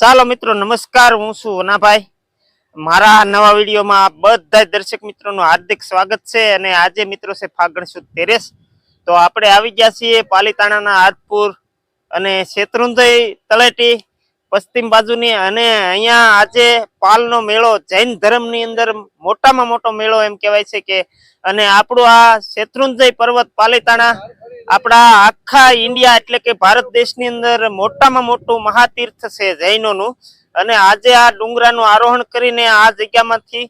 ચાલો મિત્રો, નમસ્કાર, હું છું વનાભાઈ. મારા નવા વિડીયોમાં બધા દર્શક મિત્રોનું હાર્દિક સ્વાગત છે અને આજે મિત્રો છે ફાગણ સુદ તેરેસ. તો આપણે આવી ગયા છીએ પાલીતાણાના આદપુર અને શેત્રુંજય તળેટી પશ્ચિમ બાજુની અને અહીંયા આજે પાલનો મેળો, જૈન ધર્મની અંદર મોટામાં મોટો મેળો એમ કહેવાય છે કે, અને આપણું આ શેત્રુંજય પર્વત પાલીતાણા આપણા આખા ઇન્ડિયા એટલે કે ભારત દેશની અંદર મોટામાં મોટું મહાતીર્થ છે જૈનોનું. અને આજે આ ડુંગરાનું આરોહણ કરીને આ જગ્યામાંથી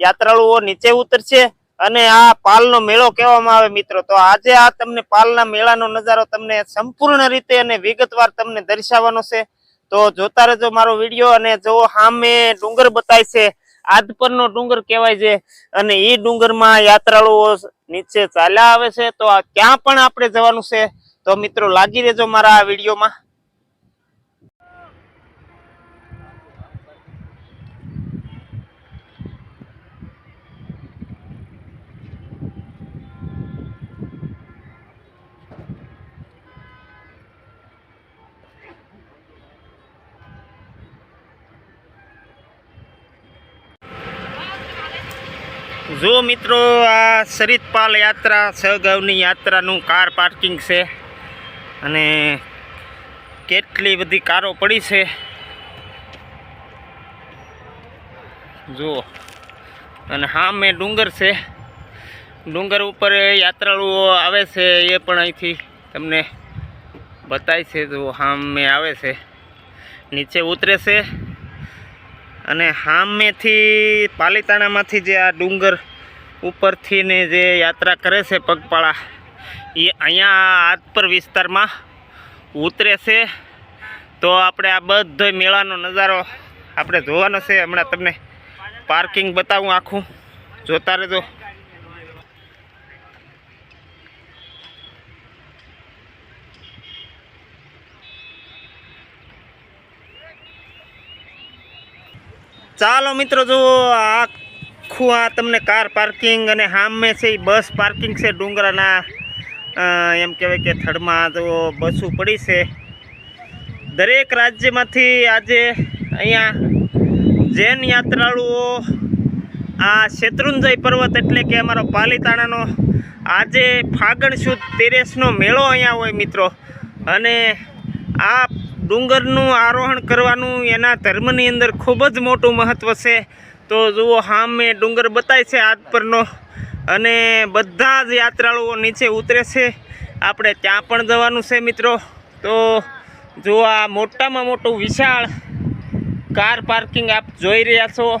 યાત્રાળુઓ નીચે ઉતરશે અને આ પાલનો મેળો કહેવામાં આવે મિત્રો. તો આજે આ તમને પાલના મેળાનો નજારો તમને સંપૂર્ણ રીતે અને વિગતવાર તમને દર્શાવવાનો છે. તો જોતા રહેજો મારો વીડિયો અને જો હા મેં ડુંગર બતાય છે આદપરનો ડુંગર કહેવાય છે. અને એ ડુંગરમાં યાત્રાળુઓ નીચે ચાલ્યા આવે છે. તો આ ક્યાં પણ આપણે જવાનું છે, તો મિત્રો લાગી રહેજો મારા આ વિડીયોમાં. જો મિત્રો, આ સરિતપાલ યાત્રા સહગાવની યાત્રાનું કાર પાર્કિંગ છે અને કેટલી બધી કારો પડી છે. જુઓ અને હા, મેં ડુંગર છે. ડુંગર ઉપર યાત્રાળુઓ આવે છે, એ પણ અહીંથી તમને બતાય છે. જો, હામે આવે છે. નીચે ઉતરે છે. અને હામેથી પાલીતાણામાંથી જે આ ડુંગર ઉપરથી ને જે યાત્રા કરે છે પગપાળા, એ અહીંયા આદપર વિસ્તારમાં ઉતરે છે. તો આપણે આ બધો મેળાનો નજારો આપણે જોવાનો છે. હમણાં તમને પાર્કિંગ બતાવું આખું. જોતા રહેજો. ચાલો મિત્રો જો આખું આ તમને કાર પાર્કિંગ અને સામે છે એ બસ પાર્કિંગ છે ડુંગરાના એમ કહેવાય કે થડમાં જો બસો પડી છે. દરેક રાજ્યમાંથી આજે અહીંયા જૈન યાત્રાળુઓ, આ શેત્રુંજય પર્વત એટલે કે અમારો પાલીતાણાનો આજે ફાગણ સુદ તેરેસનો મેળો અહીંયા હોય મિત્રો. અને આ ડુંગરનું આરોહણ કરવાનું એના ધર્મની અંદર ખૂબ જ મોટું મહત્ત્વ છે. તો જુઓ સામે ડુંગર બતાય છે હાથ પરનો. અને બધા જ યાત્રાળુઓ નીચે ઉતરે છે. આપણે ત્યાં પણ જવાનું છે મિત્રો. તો જો આ મોટામાં મોટું વિશાળ કાર પાર્કિંગ આપ જોઈ રહ્યા છો.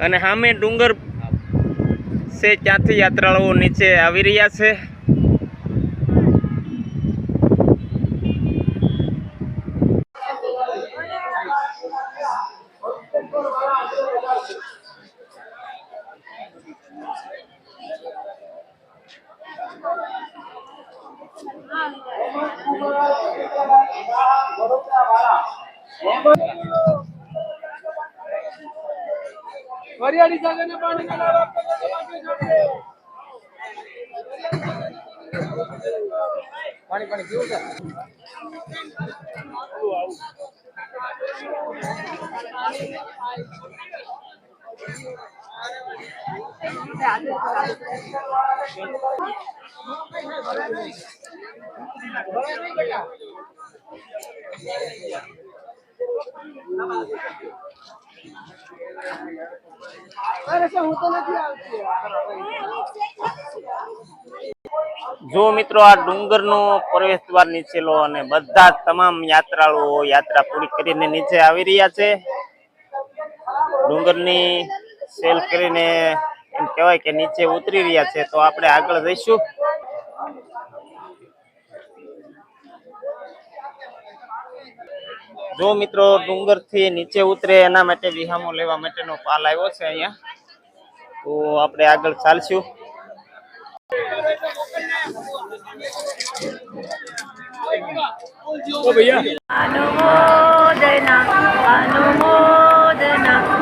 અને સામે ડુંગર છે, ત્યાંથી યાત્રાળુઓ નીચે આવી રહ્યા છે. પાણી પાણી પાણી કેવું છે અરે છે હું તો નથી આવતી જો મિત્રો આ ડુંગરનો પ્રવેશ દ્વાર નીચેલો અને બધા તમામ યાત્રાળુઓ યાત્રા પૂરી કરીને નીચે આવી રહ્યા છે. ડુંગરની સેલ કરીને એમ કહેવાય કે નીચે ઉતરી રહ્યા છે તો આપણે આગળ જઈશું. જો મિત્રો ડુંગરથી નીચે ઉતરે એના માટે વિહામો લેવા માટેનો પાલ આવ્યો છે અહીંયા. તો આપણે આગળ ચાલશું. અનુમોદના ભૈયા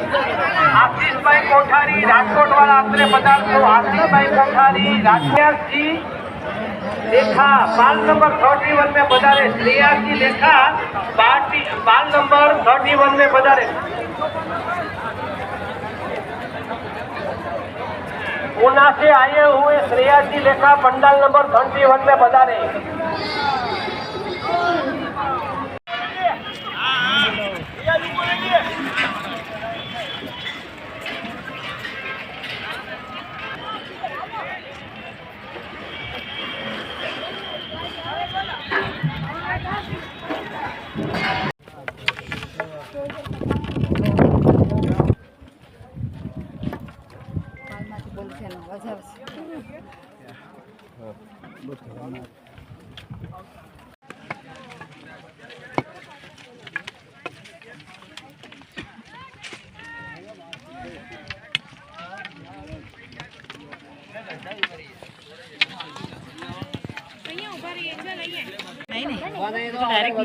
કોઠારી રાજકોટ વાળા આપણે પધારશો આશીષભાઈ કોઠારી રાજ્યાસજી લેખા બાલ નંબર થર્ટી વન में પધારે શ્રેયાસજી લેખા પાર્ટી બાલ નંબર થર્ટી વન में પધારે ऊना से आए हुए श्रेया जी लेखा पंडाल नंबर थर्टी वन में पधारे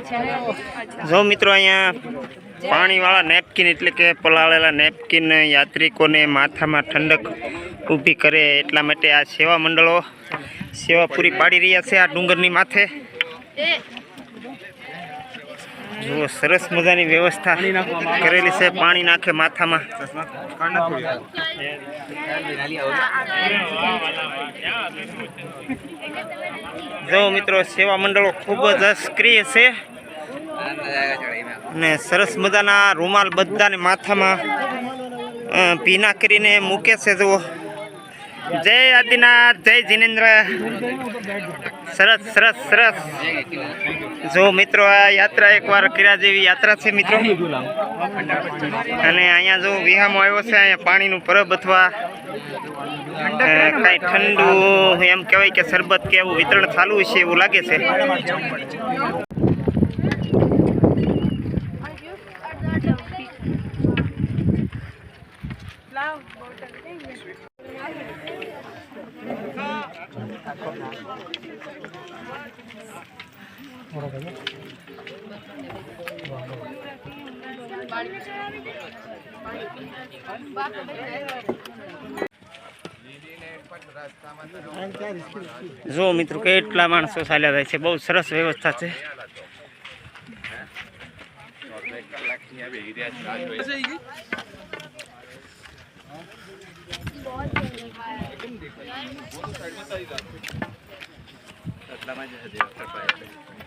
જો મિત્રો અહીંયા પાણીવાળા નેપકિન એટલે કે પલાળેલા નેપકિન યાત્રિકોને માથામાં ઠંડક ઊભી કરે એટલા માટે આ સેવા મંડળો સેવા પૂરી પાડી રહ્યા છે આ ડુંગરની માથે. જુઓ, સરસ મજાની વ્યવસ્થા કરેલી છે પાણી નાખે માથામાં. જો મિત્રો, સેવા મંડળો ખૂબ જ સક્રિય છે. અને સરસ મજાના રૂમાલ બધાને માથામાં પીના કરીને મૂકે છે જુઓ. જય આદિનાથ, જય જીનેન્દ્ર. સરસ સરસ સરસ. જો મિત્રો, આ યાત્રા એકવાર કર્યા જેવી યાત્રા છે મિત્રો. અને અહીંયા જો વિહામો આવ્યો છે, અહીંયા પાણીનું પરબ અથવા કાંઈ ઠંડુ એમ કહેવાય કે શરબત કે વિતરણ ચાલુ છે એવું લાગે છે. જો મિત્રો કેટલા માણસો ચાલ્યા જાય છે? બહુ સરસ વ્યવસ્થા છે.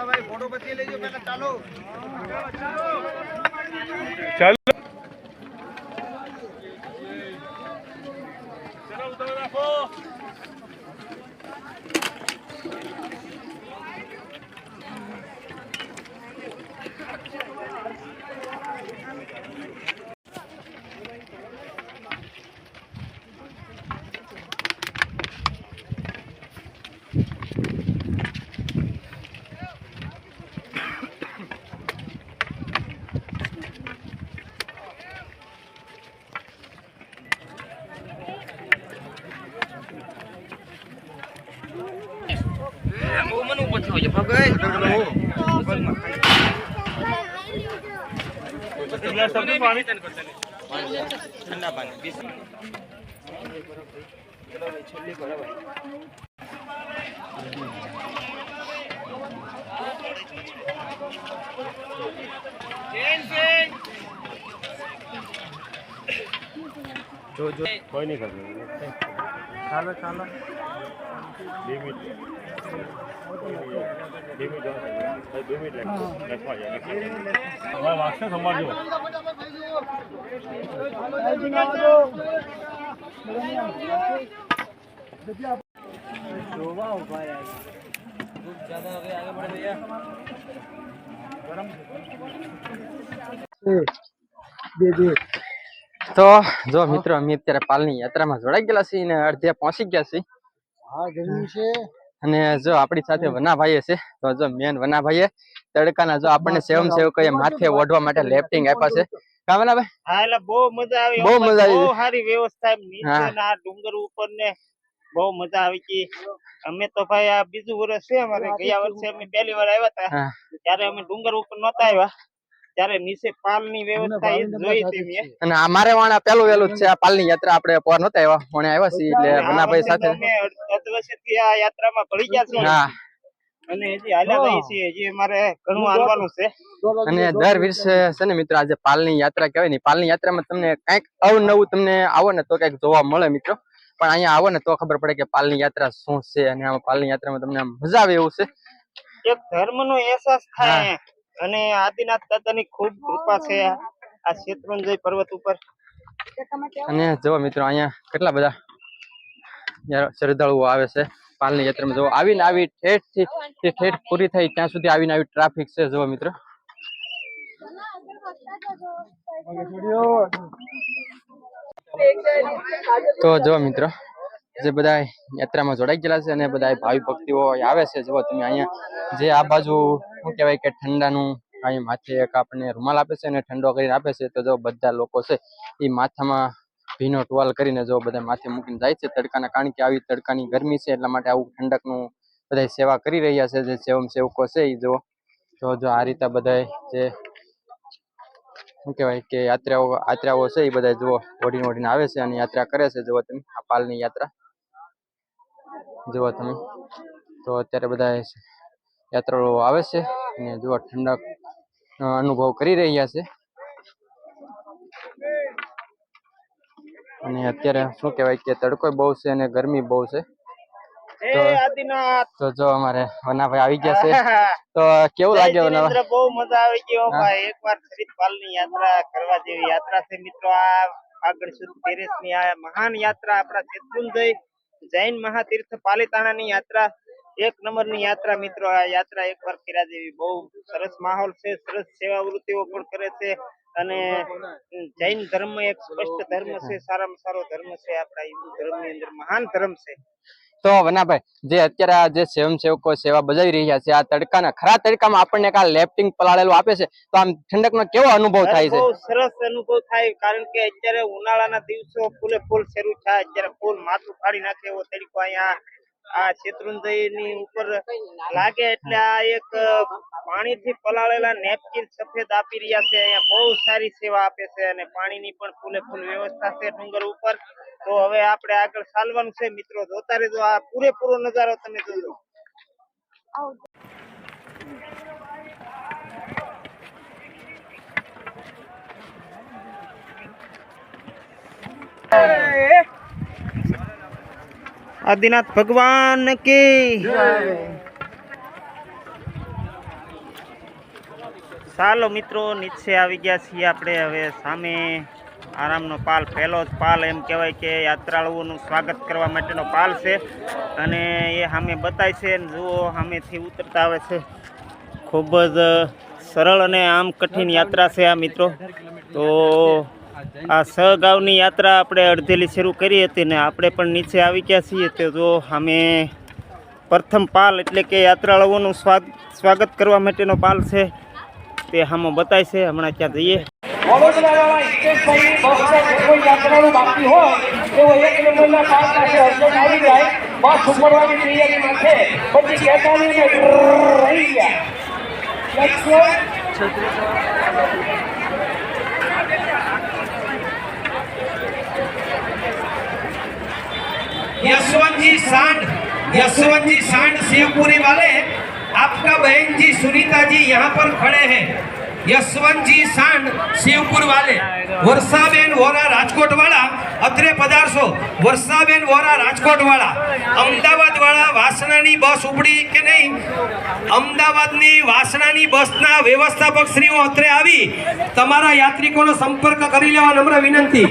ભાઈ ફોટો પછી લેજો પેલા ચાલો. पानी ठंडा पानी बीस जो जो कोई नहीं कर खाला खाला હવે તો જો મિત્રો અમે અત્યારે પાલની યાત્રામાં જોડાઈ ગયેલા છીએ અને અડધે પહોંચી ગયા છીએ. હા ગરમી છે. અને જો આપણી સાથે વનાભાઈએ છે તો જો મેન વનાભાઈએ તડકાના જો આપણને સેવમ સેવકોએ માથે ઓઢવા માટે લેફ્ટિંગ આપ્યા છે. કા વનાભાઈ? હા એટલે બહુ મજા આવી. બહુ મજા આવી. બહુ સારી વ્યવસ્થા ડુંગર ઉપર ને બહુ મજા આવી ગઈ. અમે તો ભાઈ આ બીજું વર્ષ છે અમારે. ગયા વર્ષે અમે પહેલી વાર આવ્યા હતા. ત્યારે અમે ડુંગર ઉપર નહોતા આવ્યા. ત્યારે નીચે પાલની વ્યવસ્થા એ જોઈ હતી મેં અને અમારે વાણા પેલું વેલું છે. આ પાલની યાત્રા આપણે પોર નતા આવ્યા. વણે આવ્યા છીએ એટલે મનાભાઈ સાથે. અમે વર્ષેથી આ યાત્રામાં ભળી ગયા છીએ. હા. અને હજી હાલ્યા જઈએ છીએ. હજી અમારે ઘણું હાલવાનું છે. અને દર વર્ષે છે ને મિત્રો આજે પાલની યાત્રા કહેવાય ને પાલની યાત્રામાં તમને કંઈક અવનવું તમને આવો ને તો કંઈક જોવા મળે મિત્રો. પણ અહીંયા આવો ને તો ખબર પડે કે પાલની યાત્રા શું છે અને આમાં પાલની યાત્રામાં તમને આમ મજા આવે એવું છે. એક ધર્મનો અહેસાસ થાય. અને આદિનાથ દાદાની ખૂબ કૃપા છે આ શેત્રુંજય પર્વત ઉપર. અને જો મિત્રો, અહીંયા કેટલા બધા શ્રદ્ધાળુઓ આવે છે. પાલની યાત્રામાં જો આવીને આવી ઠેઠથી ઠેઠ પૂરી થઈ ત્યાં સુધી આવીને આવી ટ્રાફિક છે જો મિત્રો. તો જો મિત્રો જે બધા યાત્રામાં જોડાઈ ગયેલા છે અને બધા ભાવિ ભક્તિઓ અહીં આવે છે. જો તમે અહીંયા જે આ બાજુ શું કહેવાય કે ઠંડાનું અહીં માથે એક આપણને રૂમાલ આપે છે અને ઠંડો કરીને આપે છે. તો જો બધા લોકો છે એ માથામાં ભીનો ટુવાલ કરીને જો બધા માથે મૂકીને જાય છે તડકાના. કારણ કે આવી તડકાની ગરમી છે એટલા માટે આવું ઠંડકનું બધા સેવા કરી રહ્યા છે. જે સેવમ સેવકો છે એ જો, તો જો આ રીતે બધા જે શું કહેવાય કે યાત્રાઓ યાત્રાઓ છે એ બધા જુઓ, ઓઢીને ઓઢીને આવે છે અને યાત્રા કરે છે. જુઓ તમે આ પાલની યાત્રા. જુઓ તમે. તો અત્યારે બધા યાત્રાળુઓ આવે છે અને જુઓ ઠંડક અનુભવ કરી રહ્યા છે. અને અત્યારે શું કહેવાય કે તડકો બહુ છે અને ગરમી બહુ છે. તો- જો અમારે વનાભાઈ આવી ગયા છે. તો કેવું લાગે વનાભાઈ? બહુ મજા આવી ગઈ હા. ભાઈ. એકવાર ખરીદપાલની યાત્રા કરવા જેવી યાત્રા છે મિત્રો. આ આગળ સુદની આ મહાન યાત્રા આપણા શેત્રુંજય જૈન મહાતીર્થ પાલિતાણાની યાત્રા, એક નંબરની યાત્રા મિત્રો, આ યાત્રા એકવાર કર્યા જેવી બહુ સરસ માહોલ છે, સરસ સેવા વૃત્તિઓ પણ કરે છે અને જૈન ધર્મ એક સ્પષ્ટ ધર્મ છે, સારામાં સારો ધર્મ છે, આપણા હિન્દુ ધર્મની અંદર મહાન ધર્મ છે. તો વનાભાઈ જે અત્યારે આ જે સ્વયંસેવકો સેવા બજાવી રહ્યા છે આ તડકાના ખરા તડકામાં આપણને કા લેફ્ટિંગ પલાળેલું આપે છે તો આમ ઠંડકનો કેવો અનુભવ થાય છે? બહુ સરસ અનુભવ થાય કારણ કે અત્યારે ઉનાળાના દિવસો ફૂલે ફૂલ શરૂ થાય અત્યારે ફૂલ માથું ફાડી નાખે એવો તડકો અહીંયા આ શેત્રુંજયની ઉપર લાગે એટલે આ એક પાણીથી પલાળેલા નેપકિન સફેદ આપી રહ્યા છે. અહીંયા બહુ સારી સેવા આપે છે અને પાણીની પણ ફૂલે ફૂલ વ્યવસ્થા છે ડુંગર ઉપર. તો હવે આપણે આગળ ચાલવાનું છે. મિત્રો, જોતા રહેજો. આ પૂરેપૂરો નજારો તમે જોજો. આદિનાથ ભગવાન કી ચાલો મિત્રો, નીચે આવી ગયા છીએ આપણે. હવે સામે આરામનો પાલ, પહેલો જ પાલ એમ કહેવાય કે યાત્રાળુઓનું સ્વાગત કરવા માટેનો પાલ છે. અને એ સામે બતાય છે જુઓ, સામેથી ઉતરતા આવે છે. ખૂબ જ સરળ અને આમ કઠિન યાત્રા છે આ મિત્રો. તો આ સહગાવની યાત્રા આપણે અડધેલી શરૂ કરી હતી ને આપણે પણ નીચે આવી ગયા છીએ તો જો અમે પ્રથમ પાલ એટલે કે યાત્રાળુઓનું સ્વાગ, સ્વાગત કરવા માટેનો પાલ છે તે હામો બતાય છે. હમણાં ક્યાં જઈએ. લક્ષ્ય यशवंत जी सांड यशवंत जी सांड शिवपुरी वाले आपका बहन जी सुनीता जी यहाँ पर खड़े हैं યશવંતજી સાંડ શિવપુર વાલે વર્ષાબેન વોરા રાજકોટ વાળા અત્રે પધારશો વર્ષાબેન વોરા રાજકોટ વાળા અમદાવાદ વાળા વાસણાની બસ ઉપડી કે નહીં અમદાવાદની વાસણાની બસના વ્યવસ્થાપક શ્રીઓ અત્રે આવી તમારા યાત્રિકોનો સંપર્ક કરી લેવા નમ્ર વિનંતી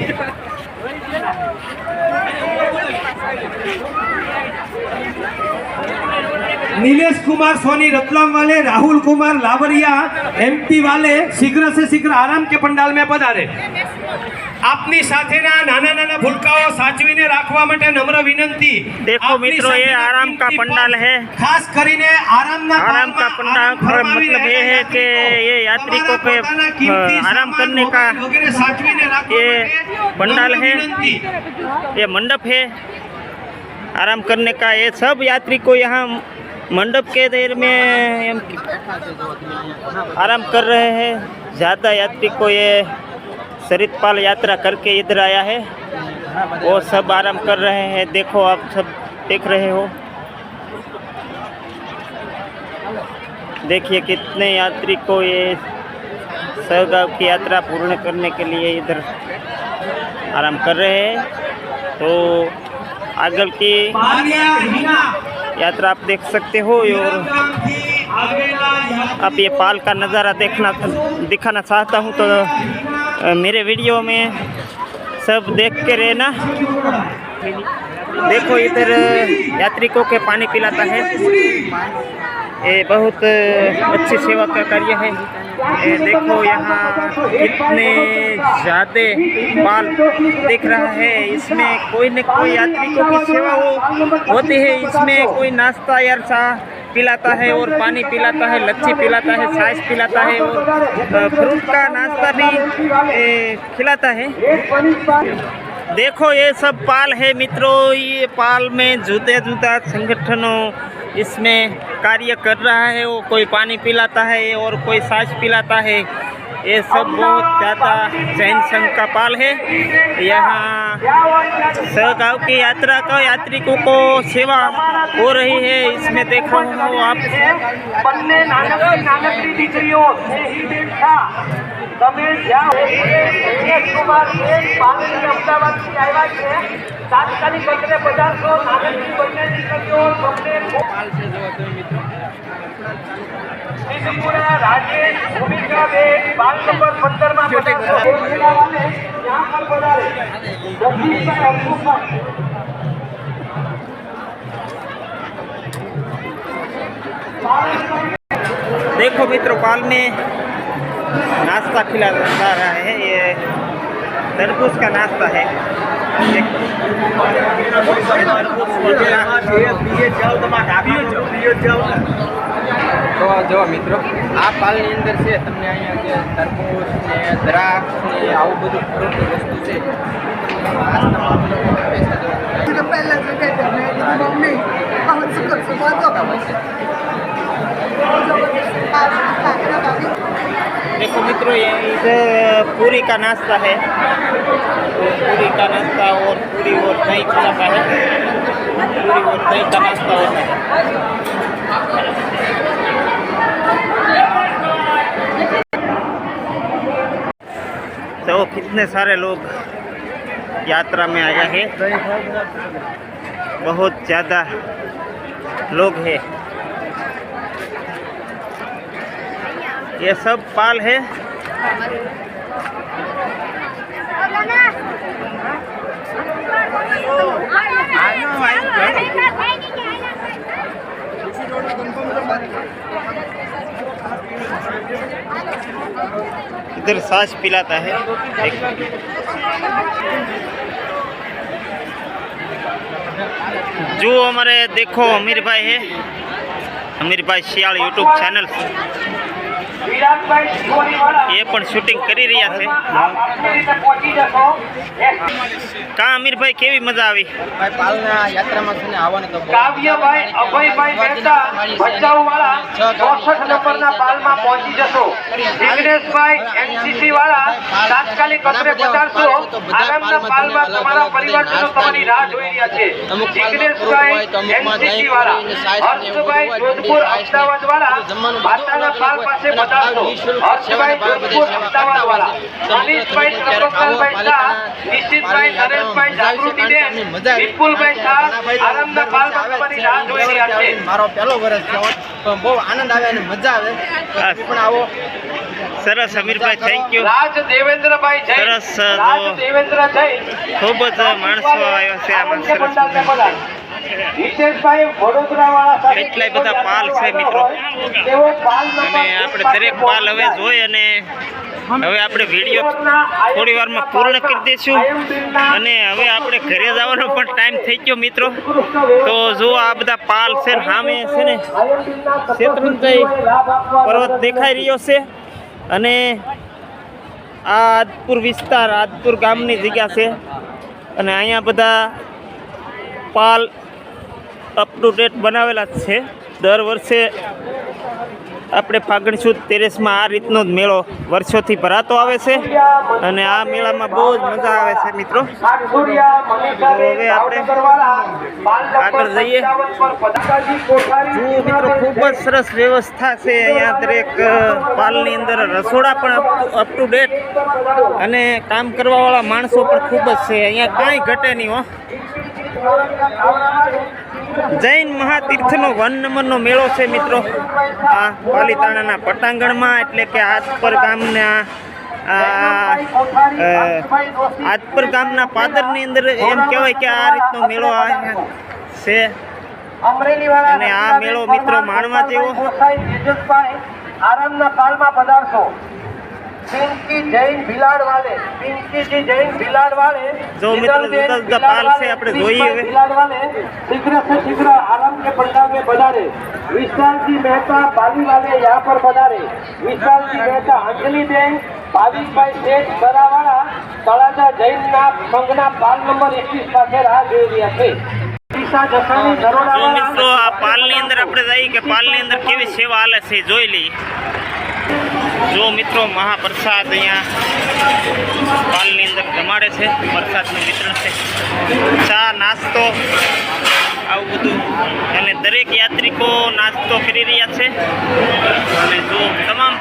नीलेश कुमार सोनी रतलाम वाले राहुल कुमार लावरिया एमपी वाले शीघ्र से शीघ्र आराम के पंडाल में पधारे આપની સાથેના નાના નાના ભૂલકાઓ સાચવીને રાખવા માટે નમ્ર વિનંતી देखो આપની मित्रों, ये સાથેના आराम का કિંમતી पंडाल પલ है। ખાસ કરીને આરામના आराम का પળમાં पंडाल આરામ का ફરમાવી मतलब ये है રહ્યા कि યાત્રિકો ये यात्रिकों के તમારા પોતાના કિંમતી अ, आराम સામાન, करने का મોબાઈલ વગેરે સાચવીને રાખવા ये માટે पंडाल નમ્ર है। વિનંતી ये मंडप है आराम करने का, ये सब यात्री को यहाँ मंडप के देर में आराम कर रहे हैं। ज़्यादा यात्री को ये सरितपाल यात्रा करके इधर आया है। वो सब आराम कर रहे हैं। देखो, आप सब देख रहे हो। देखिए कितने यात्री को ये सहगांव की यात्रा पूर्ण करने के लिए इधर आराम कर रहे हैं। तो आगल की यात्रा आप देख सकते हो और आप ये पाल का नज़ारा देखना दिखाना चाहता हूँ तो मेरे वीडियो में सब देख के रहना। देखो इधर यात्रिकों के पानी पिलाता है। ये बहुत अच्छी सेवा का कार्य है। ये देखो यहाँ कितने ज़्यादा पाल दिख रहा है। इसमें कोई न कोई यात्रिकों की सेवा हो, होती है। इसमें कोई नाश्ता या चा पिलाता है और पानी पिलाता है लच्छी पिलाता है छाछ पिलाता है और फ्रूट का नाश्ता भी खिलाता है। देखो ये सब पाल है मित्रों ये पाल में जूते जूता संगठनों इसमें कार्य कर रहा है, वो कोई पानी पिलाता है और कोई सांस पिलाता है। ये सब बहुत ज़्यादा जैन संघ का पाल है। यहाँ सहगांव की यात्रा का यात्रिकों को सेवा हो रही है। इसमें देख रहे हो आप બંને નાનકડી નાનકડી દીકરીઓ સ્નેહી બેન શાહ તમે જ્યાં દિનેશ કુમાર બેન પાલડી અમદાવાદથી આવ્યા છે તાત્કાલિક અંતરે પધારશો નાનકડી બંને દીકરીઓ તમને શ્રીપુરા રાજેશ ભૂમિકાબેન બાલ નંબર પંદરમાં પધારશો બોરીલાવાલે ત્યાં પર પધારે જગદીશભાઈ અરસુભાઈ देखो मित्रों पाल में नाश्ता खिला जा रहा है ये तरबूज का नाश्ता है एक तरबूज वगैरह તો જો મિત્રો આ પાલની અંદર છે તમને અહીંયા જે તરબૂચ ને દ્રાક્ષ ને આવું બધું ફ્રૂટની વસ્તુ છે નાસ્તામાં લોકો આવે છે જો. પહેલા देखो मित्रों, ये इधर पूरी का नाश्ता है। तो पूरी का नाश्ता और पूरी और दही खिलाता है। पूरी और दही का नाश्ता होता है तो कितने सारे लोग यात्रा में आया है? बहुत ज़्यादा लोग हैं। ये सब पाल है। इधर सांस पिलाता है। जो हमारे देखो अमीर भाई है, अमीर भाई सियाल यूट्यूब चैनल। એ પણ શૂટિંગ કરી રહ્યા છે. કા અમીરભાઈ કેવી મજા આવી? ભાઈ પાલના યાત્રામાં છે ને આવવાની તો કાવ્યભાઈ અભયભાઈ મહેતા ભચાઉ વાળા ચોસઠ નંબરના પાલમાં પહોંચી જશો. જિગ્નેશભાઈ એનસીસી વાળા તાત્કાલિક અંતરે પધારશો. આરામના પાલમાં તમારા પરિવારજનો તમારી રાહ જોઈ રહ્યા છે. જિગ્નેશભાઈ એનસીસી વાળા હર્ષભાઈ જોધપુર અમદાવાદ વાળા માતાના પાલ પાસે પધારશો. હર્ષભાઈ જોધપુર અમદાવાદ વાળા મનીષભાઈ પ્રફુલ્લભાઈ શાહ નિશ્ચિતભાઈ નરેશભાઈ જાગૃતિબેન વિપુલભાઈ શાહ આનંદ બાલ મંડપની રાહ જોઈ રહ્યા છે. મારો પહેલો વર્ષ છે. બહુ આનંદ આવે અને મજા આવે. પણ આવો. સરસ અમીરભાઈ થેન્ક યુ રાજ દેવેન્દ્રભાઈ જય સરસ, રાજ દેવેન્દ્ર જય ખૂબ જ માણસો આવ્યો છે આમાં સરસ હિતેશભાઈ વડોદરાવાળા સાથે બધા પાલ છે મિત્રો. અને આપણે દરેક પાલ હવે જોઈ અને હવે આપણે વીડિયો થોડી વારમાં પૂર્ણ કરી દઈશું. અને હવે આપણે ઘરે જવાનો પણ ટાઈમ થઈ ગયો મિત્રો. તો જો આ બધા પાલ છે ને સામે છે ને શેત્રુંજય પર્વત દેખાઈ રહ્યો છે. અને આ આદપુર વિસ્તાર આદપુર ગામની જગ્યા છે. અને અહીંયા બધા પાલ અપ ટુ ડેટ બનાવેલા જ છે. દર વર્ષે આપણે ફાગણ સુદ તેરસમાં આ રીતનો જ મેળો વર્ષોથી ભરાતો આવે છે અને આ મેળામાં બહુ જ મજા આવે છે મિત્રો. હવે આપણે આગળ જઈએ. 57 પર પધારકાજી કોઠારી જુઓ મિત્રો, ખૂબ જ સરસ વ્યવસ્થા છે. અહીંયા દરેક પાલની અંદર રસોડા પણ અપ ટુ ડેટ અને કામ કરવાવાળા માણસો પણ ખૂબ જ છે. અહીંયા કાંઈ ઘટે નહીં હો. જૈન મહાતીર્થનો વન નંબરનો મેળો છે મિત્રો. આ પાલીતાણાના પટાંગણમાં એટલે કે આજપર ગામના આ અ, આજપર ગામના પાદરની અંદર એમ કહેવાય કે આ રીતનો મેળો છે. અને આ મેળો મિત્રો માણવા જેવો. આરામના પાલમાં પધારશો. પિંકી પાલ છે આપણે જોઈએ હવે. કે મહેતા બાલી વાલે યહાં તળાજા જૈનના સંઘના પાલ નંબર એકવીસ પાસે રાહ જોઈ રહ્યા છે. આ પાલની અંદર આપણે જઈએ કે પાલની અંદર કેવી સેવા હાલે છે જોઈ લઈએ. જો મિત્રો મહાપ્રસાદ અહીંયા પાલની અંદર જમાડે છે, પ્રસાદનું વિતરણ છે. ચા, નાસ્તો, આવું બધું અને દરેક યાત્રિકો નાસ્તો કરી રહ્યા છે. અને જો તમામ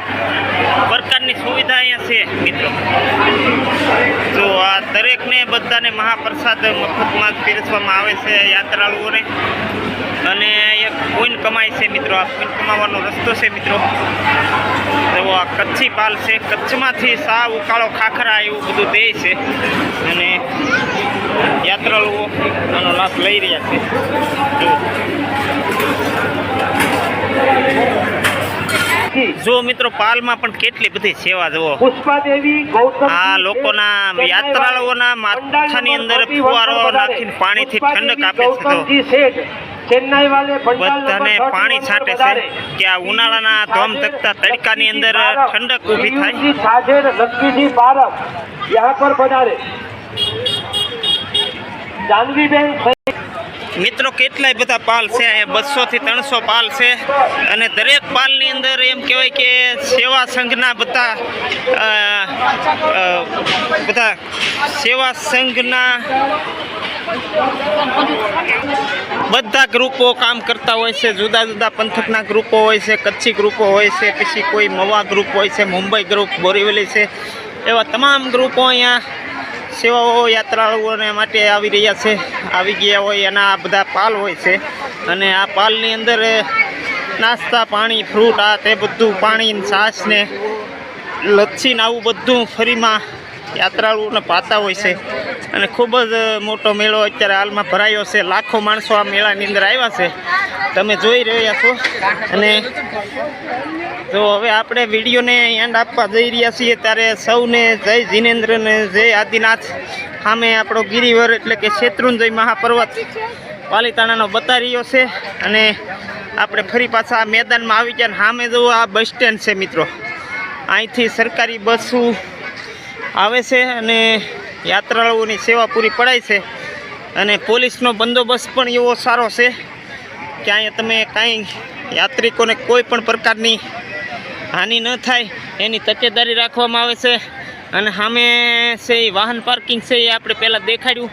પ્રકારની સુવિધા અહીંયા છે, મિત્રો. જો આ દરેકને બધાને મહાપ્રસાદ મફતમાં જ પીરસવામાં આવે છે યાત્રાળુઓને. અને એક કોઈન કમાય છે, મિત્રો. આ કોઈન કમાવાનો રસ્તો છે, મિત્રો. તો આ કચ્છી પાલ છે. કચ્છમાંથી સાવ ઉકાળો ખાખરા એવું બધું દે છે. અને યાત્રાળુઓ આનો લાભ લઈ રહ્યા છે. જો જો મિત્રો પાલમાં પણ કેટલી બધી સેવા જુઓ. આ લોકોના યાત્રાળુઓના માથાની અંદર ફુવારો નાખીને પાણીથી ઠંડક આપે છે બધાને પાણી છાંટે છે કે આ ઉનાળાના ધમ તકતા તડકાની અંદર ઠંડક ઊભી થાય. સાજેર લક્ષ્મીજી પારક યહાં પર પધારે. જાનવીબેન મિત્રો કેટલાય બધા પાલ છે અહીંયા બસોથી ત્રણસો પાલ છે અને દરેક પાલની અંદર એમ કહેવાય કે સેવા સંઘના બધા બધા સેવા સંઘના બધા ગ્રુપો કામ કરતા હોય છે, જુદા જુદા પંથકના ગ્રુપો હોય છે, કચ્છી ગ્રુપો હોય છે, પછી કોઈ મવા ગ્રુપ હોય છે, મુંબઈ ગ્રુપ, બોરીવલી છે, એવા તમામ ગ્રુપો અહીંયા સેવાઓ યાત્રાળુઓને માટે આવી રહ્યા છે, આવી ગયા હોય એના આ બધા પાલ હોય છે. અને આ પાલની અંદર નાસ્તા, પાણી, ફ્રૂટ, આ તે બધું, પાણી છાશ ને લચ્છી આવું બધું ફરીમાં યાત્રાળુઓને પાતા હોય છે. અને ખૂબ જ મોટો મેળો અત્યારે હાલમાં ભરાયો છે. લાખો માણસો આ મેળાની અંદર આવ્યા છે. તમે જોઈ રહ્યા છો. અને તો હવે આપણે વિડીયોને એન્ડ આપવા જઈ રહ્યા છીએ, ત્યારે સૌને જય જીનેન્દ્ર ને જય આદિનાથ. સામે આપણો ગિરિવર એટલે કે શેત્રુંજય મહાપર્વત પાલીતાણાનો બતાવી રહ્યો છે. અને આપણે ફરી પાછા મેદાનમાં આવી ગયા. સામે જવું આ બસ સ્ટેન્ડ છે મિત્રો. અહીંથી સરકારી બસો આવે છે અને યાત્રાળુઓની સેવા પૂરી પડાય છે. અને પોલીસનો બંદોબસ્ત પણ એવો સારો છે કે અહીંયા તમે કાંઈ યાત્રિકોને કોઈ પણ પ્રકારની હાનિ ન થાય, એની તકેદારી રાખવામાં આવે છે. અને સામે છે એ વાહન પાર્કિંગ છે એ આપણે પહેલાં દેખાડ્યું.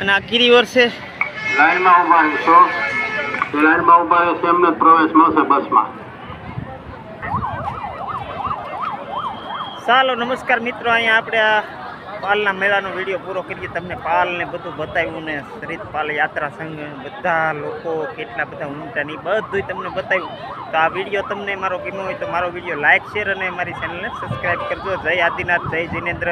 અને આ ગિરિવર છે. લાઈનમાં ઊભા રહેશો લાઈનમાં ઊભા રહેશે એમને પ્રવેશ મળશે બસમાં. ચાલો, નમસ્કાર મિત્રો, અહીંયા આપણે આ પાલના મેળાનો વીડિયો પૂરો કરીએ. તમને પાલને બધું બતાવ્યું ને શરીત પાલ યાત્રા સંઘ, બધા લોકો, કેટલા બધા ઊંટા નહીં બધું તમને બતાવ્યું. તો આ વીડિયો તમને મારો ગમ્યો હોય તો મારો વીડિયો લાઇક શેર અને મારી ચેનલને સબસ્ક્રાઈબ કરજો. જય આદિનાથ, જય જિનેન્દ્ર.